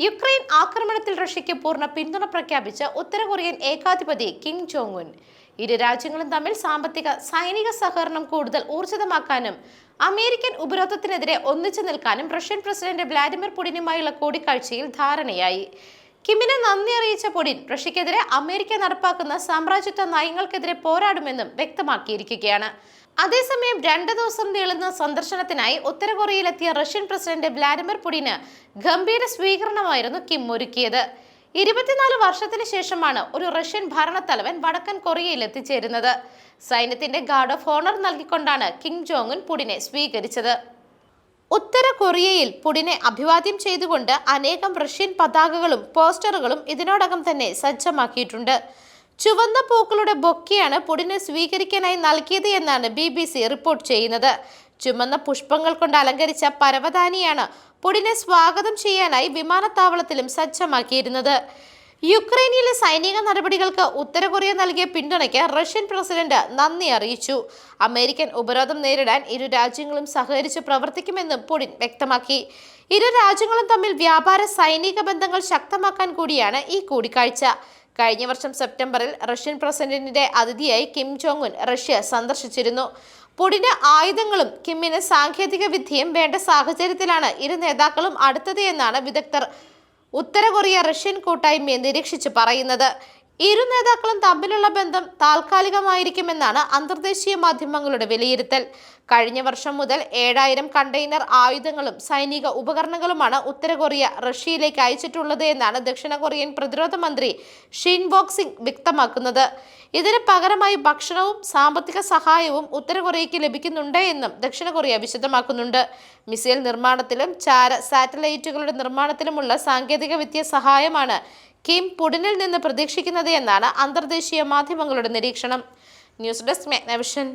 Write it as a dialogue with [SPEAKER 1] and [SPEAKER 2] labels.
[SPEAKER 1] Ukraine ആക്രമണത്തിൽ റഷ്യയ്ക്ക് പൂർണ പിന്തുണ പ്രഖ്യാപിച്ച ഉത്തര കൊറിയൻ ഏകാധിപതി കിം ജോങ് ഉൻ. ഇരു രാജ്യങ്ങളും തമ്മിൽ സാമ്പത്തിക സൈനിക സഹകരണം കൂടുതൽ ഊർജിതമാക്കാനും അമേരിക്കൻ ഉപരോധത്തിനെതിരെ ഒന്നിച്ചു നിൽക്കാനും റഷ്യൻ പ്രസിഡന്റ് വ്ളാഡിമിർ പുടിനുമായുള്ള കൂടിക്കാഴ്ചയിൽ ധാരണയായി. കിമ്മിനെ നന്ദി അറിയിച്ച പുടിൻ റഷ്യക്കെതിരെ അമേരിക്ക നടപ്പാക്കുന്ന സാമ്രാജ്യത്വ നയങ്ങൾക്കെതിരെ പോരാടുമെന്നും വ്യക്തമാക്കിയിരിക്കുകയാണ്. അതേസമയം രണ്ട് ദിവസം നീളുന്ന സന്ദർശനത്തിനായി ഉത്തരകൊറിയയിലെത്തിയ റഷ്യൻ പ്രസിഡന്റ് വ്ലാഡിമിർ പുടിന് ഗംഭീര സ്വീകരണമായിരുന്നു കിം ഒരുക്കിയത്. ഇരുപത്തിനാല് വർഷത്തിന് ശേഷമാണ് ഒരു റഷ്യൻ ഭരണത്തലവൻ വടക്കൻ കൊറിയയിൽ എത്തിച്ചേരുന്നത്. സൈന്യത്തിന്റെ ഗാർഡ് ഓഫ് ഓണർ നൽകിക്കൊണ്ടാണ് കിം ഉൻ പുടിനെ സ്വീകരിച്ചത്. ഉത്തര കൊറിയയിൽ പുടിനെ അഭിവാദ്യം ചെയ്തുകൊണ്ട് അനേകം റഷ്യൻ പതാകകളും പോസ്റ്ററുകളും ഇതിനോടകം തന്നെ സജ്ജമാക്കിയിട്ടുണ്ട്. ചുവന്ന പൂക്കളുടെ ബൊക്കെയാണ് പുടിനെ സ്വീകരിക്കാനായി നൽകിയത് എന്നാണ് ബി ബി സി റിപ്പോർട്ട് ചെയ്യുന്നത്. ചുമന്ന പുഷ്പങ്ങൾ കൊണ്ട് അലങ്കരിച്ച പരവതാനിയാണ് പുടിനെ സ്വാഗതം ചെയ്യാനായി വിമാനത്താവളത്തിലും സജ്ജമാക്കിയിരുന്നത്. യുക്രൈനിലെ സൈനിക നടപടികൾക്ക് ഉത്തര കൊറിയ നൽകിയ പിന്തുണയ്ക്ക് റഷ്യൻ പ്രസിഡന്റ് നന്ദി അറിയിച്ചു. അമേരിക്കൻ ഉപരോധം നേരിടാൻ ഇരു രാജ്യങ്ങളും സഹകരിച്ച് പ്രവർത്തിക്കുമെന്നും പുടിൻ വ്യക്തമാക്കി. ഇരു രാജ്യങ്ങളും തമ്മിൽ വ്യാപാര സൈനിക ബന്ധങ്ങൾ ശക്തമാക്കാൻ കൂടിയാണ് ഈ കൂടിക്കാഴ്ച. കഴിഞ്ഞ വർഷം സെപ്റ്റംബറിൽ റഷ്യൻ പ്രസിഡന്റിന്റെ അതിഥിയായി കിം ജോങ് ഉൻ റഷ്യ സന്ദർശിച്ചിരുന്നു. പുടിന് ആയുധങ്ങളും കിമ്മിന് സാങ്കേതിക വിദ്യയും വേണ്ട സാഹചര്യത്തിലാണ് ഇരു നേതാക്കളും അടുത്തത് എന്നാണ് വിദഗ്ധർ ഉത്തര കൊറിയ റഷ്യൻ കൂട്ടായ്മയെ നിരീക്ഷിച്ച് പറയുന്നത് ഇരു നേതാക്കളും തമ്മിലുള്ള ബന്ധം താൽക്കാലികമായിരിക്കുമെന്നാണ് അന്തർദേശീയ മാധ്യമങ്ങളുടെ വിലയിരുത്തൽ. കഴിഞ്ഞ വർഷം മുതൽ ഏഴായിരം കണ്ടെയ്നർ ആയുധങ്ങളും സൈനിക ഉപകരണങ്ങളുമാണ് ഉത്തര കൊറിയ റഷ്യയിലേക്ക് അയച്ചിട്ടുള്ളത് എന്നാണ് ദക്ഷിണ കൊറിയൻ പ്രതിരോധ മന്ത്രി ഷിൻ ബോക്സിംഗ് വ്യക്തമാക്കുന്നത്. ഇതിന് പകരമായി ഭക്ഷണവും സാമ്പത്തിക സഹായവും ഉത്തര കൊറിയയ്ക്ക് ലഭിക്കുന്നുണ്ട് എന്നും ദക്ഷിണ കൊറിയ വിശദമാക്കുന്നുണ്ട്. മിസൈൽ നിർമ്മാണത്തിലും ചാര സാറ്റലൈറ്റുകളുടെ നിർമ്മാണത്തിലുമുള്ള സാങ്കേതിക വിദ്യ സഹായമാണ് കിം പുടിനിൽ നിന്ന് പ്രതീക്ഷിക്കുന്നത് എന്നാണ് അന്തർദേശീയ മാധ്യമങ്ങളുടെ നിരീക്ഷണം. News desk മെഗ്നവിഷൻ